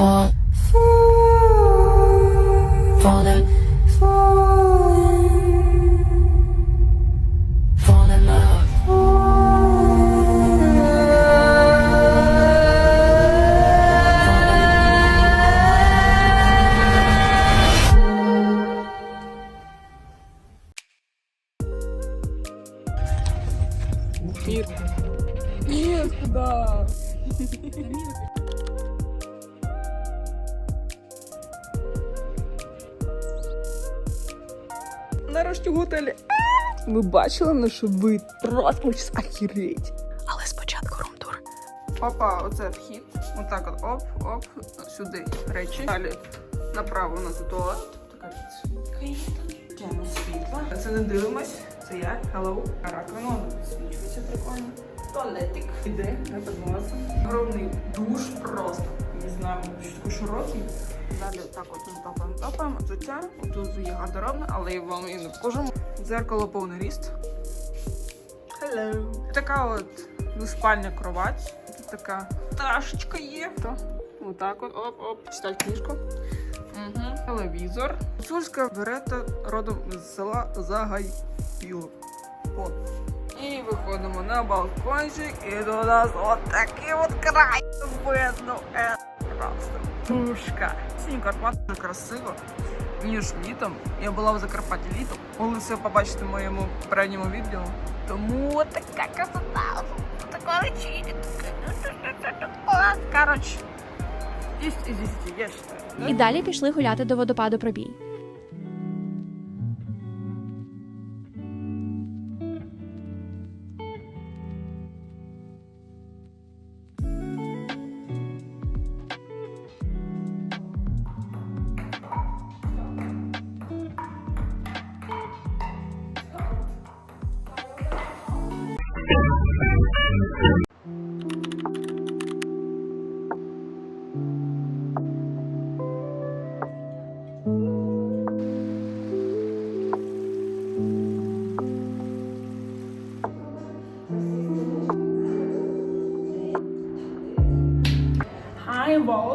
fall, falling, fall in love. Мир. Нет, куда? Нарешті готель. готелі. Ви бачили наш вид? Хочеться охереть. Але спочатку румтур. Опа, оце вхід. Отак от оп, оп, сюди речі. Далі направо у нас туалет. Така Тема світла. Це не дивимось. Це я. Hello. Раковина, Свічується прикольно. Туалетик. Іде, не підмаза. Огромний душ просто. Не знаю, що такий широкий. Далі так от ми топаємо, топаємо. Взуття. Тут є гардеробна, але я вам і не покажу. Дзеркало повний ріст. Hello. Така от двоспальня кровать. Тут така ташечка є. То, отак от, оп-оп, читати книжку. Угу. Телевізор. Гуцульська берета родом з села Загайпіло. От. І виходимо на балкончик, і до нас от такий от край видно. Е, Просто пушка. Сінь Карпат дуже красиво, ніж літом. Я була в Закарпатті літом. Могли все побачити в моєму попередньому відео. Тому така красота. Така лечить. Коротше. 10 із 10, я. І далі пішли гуляти до водопаду пробій.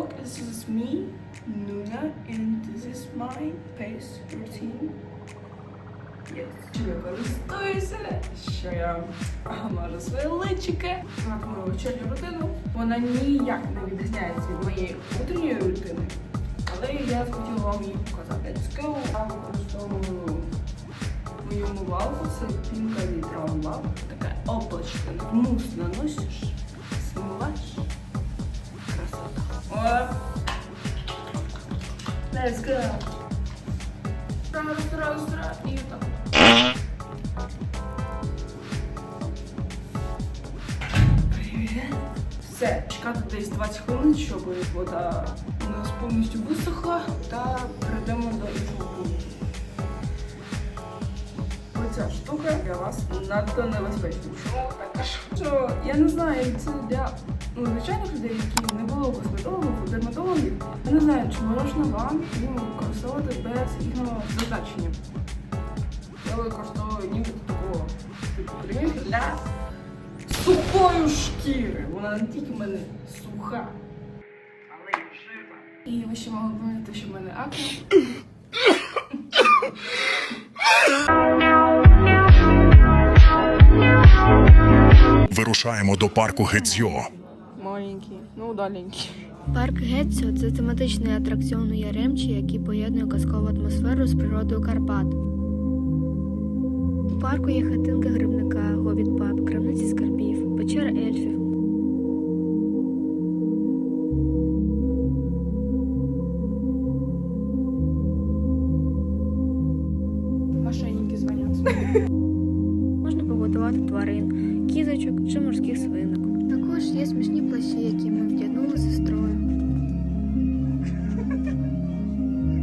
Vlog, this is me, Nuna, and this is my face routine. Yes. Чим я що я мажу своє личике, знати мою вечірню рутину. Вона ніяк не відрізняється від моєї утренньої рутини. Але я хотіла вам її показати. Let's go! Я використовую мою умивалку, це пінка від Roundlab. Така облачка, мус наносиш, смиваєш. Let's go. Раз, раз, раз. І так. Привіт. Все, чекати десь 20 хвилин, щоб вода у нас повністю висохла, та перейдемо до іншого пункту. Оця штука для вас надто небезпечна. Що я не знаю, це для ну, звичайних людей, які не було косметологів, дерматологів. Я не знаю, чи можна вам їм використовувати без їхнього зазначення. Я використовую ніби такого типу примірки для сухої шкіри. Вона не тільки в мене суха, але й жива. І ви ще могли помітити, що в мене акне. Вирушаємо до парку Гетзьо. Маленький, ну удаленький. Парк Гетцо це тематичний атракціон у Яремчі, який поєднує казкову атмосферу з природою Карпат. У парку є хатинка грибника, говід паб, крамниці скарбів, печера ельфів. Мошенники звонят. Можна погодувати тварин, кізочок чи морських свинок. Також є смішні плащі, які ми вдягнули з сестрою.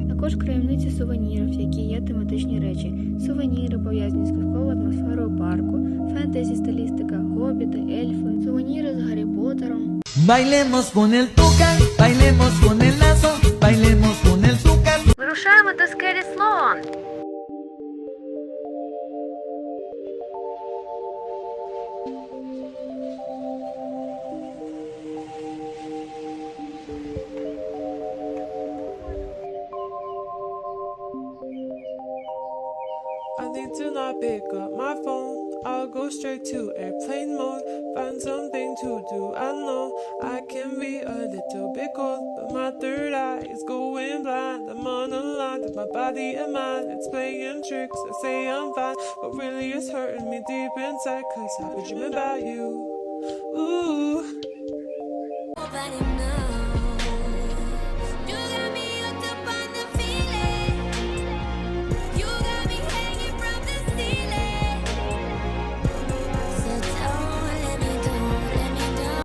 Також краєвниці сувенірів, які є тематичні речі. Сувеніри пов'язані з казковою атмосферою парку, фентезі стилістика, гобіти, ельфи, сувеніри з Гаррі Поттером. Bailemos con el tucán, bailemos con el lazo, bailemos con el tucán. Вирушаємо до Скері Слон! Pick up my phone. I'll go straight to airplane mode. Find something to do. I know I can be a little bit cold, but my third eye is going blind. I'm on a line with my body and mind. It's playing tricks. I say I'm fine, but really it's hurting me deep inside. Cause I've been dreaming about you. Ooh.